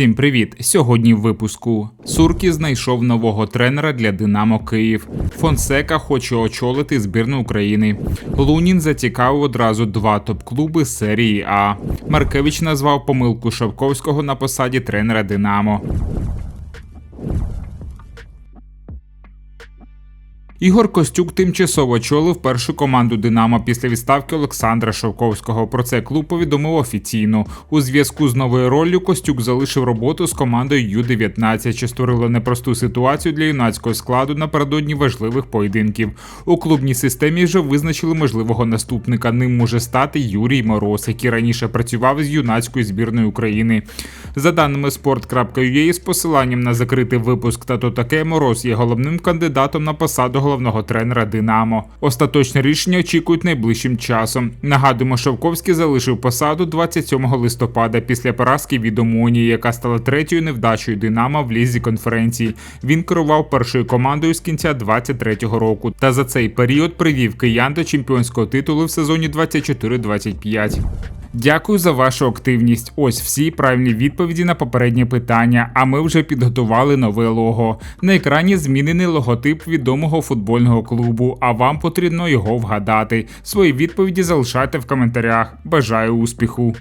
Всім привіт! Сьогодні в випуску Суркі знайшов нового тренера для Динамо Київ. Фонсека хоче очолити збірну України. Лунін зацікавив одразу два топ-клуби серії А. Маркевич назвав помилку Шавковського на посаді тренера Динамо. Ігор Костюк тимчасово очолив першу команду Динамо після відставки Олександра Шовковського. Про це клуб повідомив офіційно. У зв'язку з новою роллю Костюк залишив роботу з командою Ю-19, що створило непросту ситуацію для юнацького складу напередодні важливих поєдинків. У клубній системі вже визначили можливого наступника. Ним може стати Юрій Мороз, який раніше працював з юнацькою збірною України. За даними sport.ua, з посиланням на закритий випуск та то таке Мороз є головним кандидатом на посаду головного тренера Динамо. Остаточне рішення очікують найближчим часом. Нагадуємо, Шовковський залишив посаду 27 листопада після поразки від Омонії, яка стала третьою невдачею Динамо в лізі конференції. Він керував першою командою з кінця 23-го року та за цей період привів киян до чемпіонського титулу в сезоні 24-25. Дякую за вашу активність. Ось всі правильні відповіді на попереднє питання. А ми вже підготували нове лого. На екрані змінений логотип відомого футбольного клубу. А вам потрібно його вгадати. Свої відповіді залишайте в коментарях. Бажаю успіху!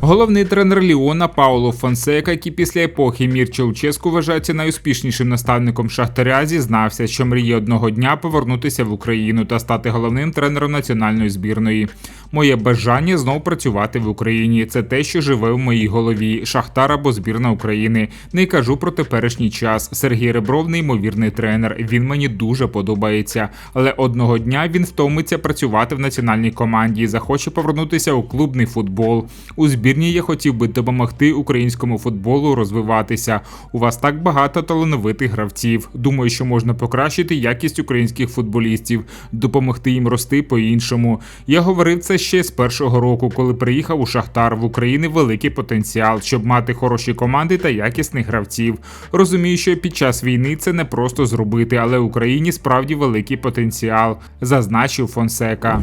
Головний тренер Ліона Пауло Фонсека, який після епохи Мір Чауческу вважається найуспішнішим наставником Шахтаря, зізнався, що мріє одного дня повернутися в Україну та стати головним тренером національної збірної. Моє бажання знов працювати в Україні. Це те, що живе в моїй голові. Шахтар або збірна України. Не кажу про теперішній час. Сергій Ребров неймовірний тренер. Він мені дуже подобається. Але одного дня він втомиться працювати в національній команді захоче повернутися у клубний футбол. У збірні я хотів би допомогти українському футболу розвиватися. У вас так багато талановитих гравців. Думаю, що можна покращити якість українських футболістів, допомогти їм рости по-іншому. Я говорив це ще з першого року, коли приїхав у Шахтар в Україні великий потенціал, щоб мати хороші команди та якісних гравців. Розумію, що під час війни це не просто зробити, але Україні справді великий потенціал, зазначив Фонсека.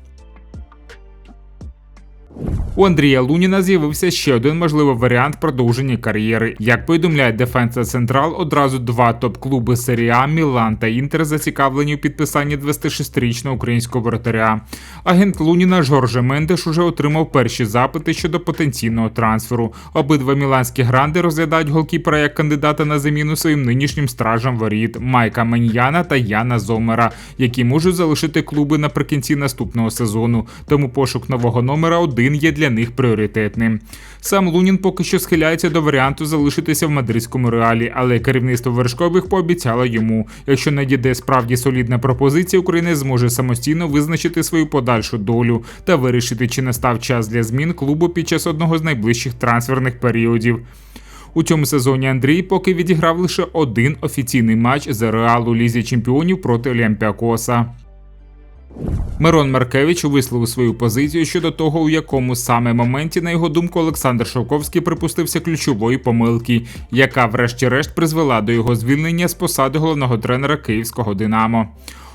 У Андрія Луніна з'явився ще один можливий варіант продовження кар'єри. Як повідомляє Дефенса Централ, одразу два топ-клуби серії Мілан та Інтер зацікавлені у підписанні 26-річного українського воротаря. Агент Луніна Жорже Мендеш уже отримав перші запити щодо потенційного трансферу. Обидва міланські гранди розглядають голкіпера як кандидата на заміну своїм нинішнім стражам воріт Майка Меньяна та Яна Зомера, які можуть залишити клуби наприкінці наступного сезону. Тому пошук нового номера один є для них пріоритетним. Сам Лунін поки що схиляється до варіанту залишитися в мадридському реалі, але керівництво вершкових пообіцяло йому, якщо надійде справді солідна пропозиція, Україна зможе самостійно визначити свою подальшу долю та вирішити, чи настав час для змін клубу під час одного з найближчих трансферних періодів. У цьому сезоні Андрій поки відіграв лише один офіційний матч за реалу лізі чемпіонів проти Олімпіакоса. Мирон Маркевич висловив свою позицію щодо того, у якому саме моменті, на його думку, Олександр Шовковський припустився ключової помилки, яка, врешті-решт, призвела до його звільнення з посади головного тренера київського Динамо.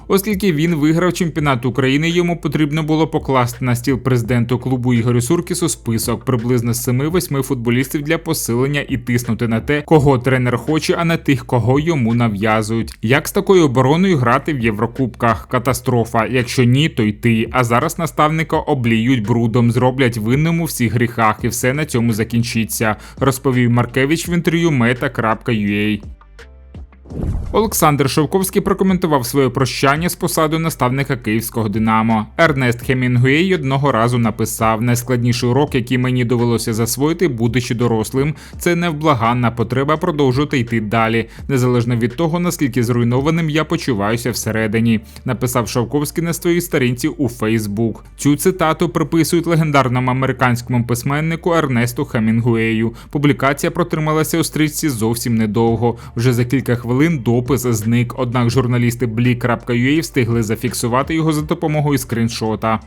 Оскільки він виграв чемпіонат України, йому потрібно було покласти на стіл президенту клубу Ігорю Суркісу список приблизно 7-8 футболістів для посилення і тиснути на те, кого тренер хоче, а не тих, кого йому нав'язують. Як з такою обороною грати в Єврокубках? Катастрофа. Якщо ні, то й ти. А зараз наставника обліють брудом, зроблять винним у всіх гріхах, і все на цьому закінчиться. Розповів Маркевич в інтерв'ю meta.ua. Олександр Шовковський прокоментував своє прощання з посадою наставника київського Динамо. Ернест Хемінгуей одного разу написав: найскладніший урок, який мені довелося засвоїти, будучи дорослим, це невблаганна потреба продовжувати йти далі, незалежно від того, наскільки зруйнованим я почуваюся всередині. Написав Шовковський на своїй сторінці у Фейсбук. Цю цитату приписують легендарному американському письменнику Ернесту Хемінгуею. Публікація протрималася у стрічці зовсім недовго. Вже за кілька хвилин допис зник. Однак журналісти Blik.ua встигли зафіксувати його за допомогою скріншота.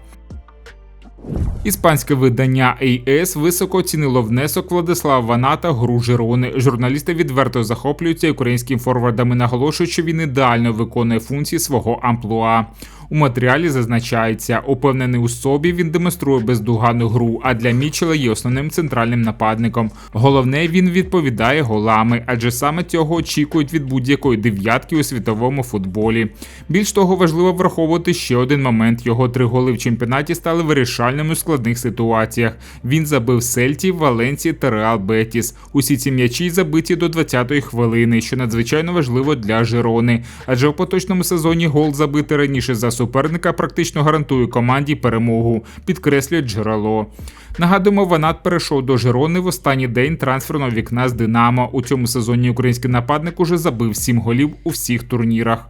Іспанське видання AS високо оцінило внесок Владислава Ваната гру Жирони. Журналісти відверто захоплюються українським форвардами, наголошують, що він ідеально виконує функції свого амплуа. У матеріалі зазначається, упевнений у собі він демонструє бездоганну гру, а для Мічела є основним центральним нападником. Головне, він відповідає голами, адже саме цього очікують від будь-якої дев'ятки у світовому футболі. Більш того, важливо враховувати ще один момент: його три голи в чемпіонаті стали вирішальними у складних ситуаціях. Він забив Сельті, Валенції та Реал Бетіс. Усі ці м'ячі забиті до 20-ї хвилини, що надзвичайно важливо для Жирони, адже у поточному сезоні гол забити раніше за суперника практично гарантує команді перемогу, підкреслює джерело. Нагадуємо, Ванат перейшов до Жирони в останній день трансферного вікна з Динамо. У цьому сезоні український нападник уже забив 7 голів у всіх турнірах.